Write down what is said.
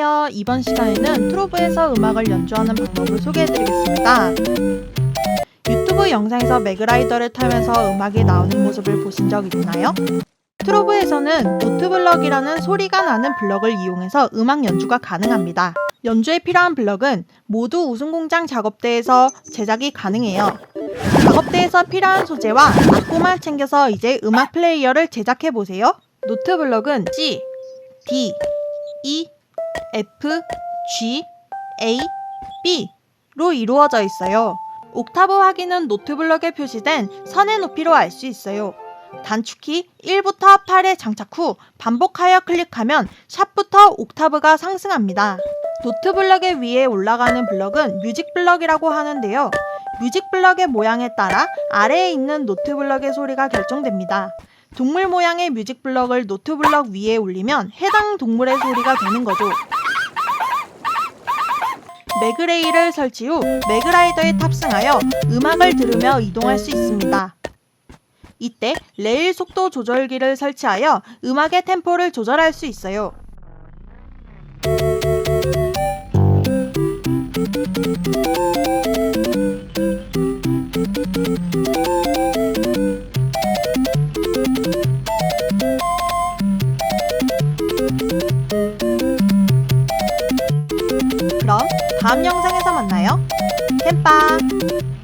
안녕하세요. 이번 시간에는 트로브에서 음악을 연주하는 방법을 소개해드리겠습니다. 유튜브 영상에서 매그라이더를 타면서 음악이 나오는 모습을 보신 적 있나요? 트로브에서는 노트블럭이라는 소리가 나는 블럭을 이용해서 음악 연주가 가능합니다. 연주에 필요한 블럭은 모두 우승공장 작업대에서 제작이 가능해요. 작업대에서 필요한 소재와 악보만 챙겨서 이제 음악 플레이어를 제작해 보세요. 노트 블럭은 C, D, E, F, G, A, B로 이루어져 있어요. 옥타브 확인은 노트블럭에 표시된 선의 높이로 알 수 있어요. 단축키 1부터 8에 장착 후 반복하여 클릭하면 샵부터 옥타브가 상승합니다. 노트블럭의 위에 올라가는 블럭은 뮤직 블럭이라고 하는데요. 뮤직 블럭의 모양에 따라 아래에 있는 노트블럭의 소리가 결정됩니다. 동물 모양의 뮤직 블럭을 노트블럭 위에 올리면 해당 동물의 소리가 되는 거죠. 매그레이를 설치 후 매그라이더에 탑승하여 음악을 들으며 이동할 수 있습니다. 이때 레일 속도 조절기를 설치하여 음악의 템포를 조절할 수 있어요. 다음 영상에서 만나요. 햄빵!